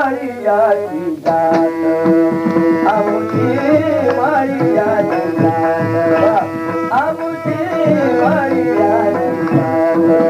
mariachi गात आमची mariachi गात आमची मारियाची गात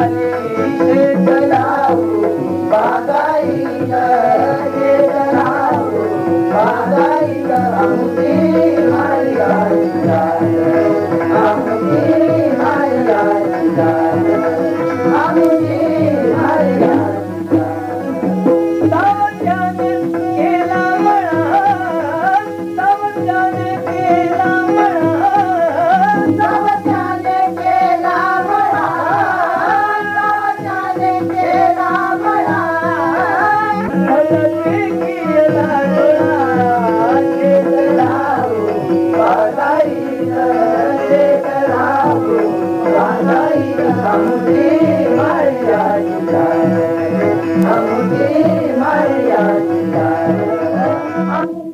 اے اے سلامو I'm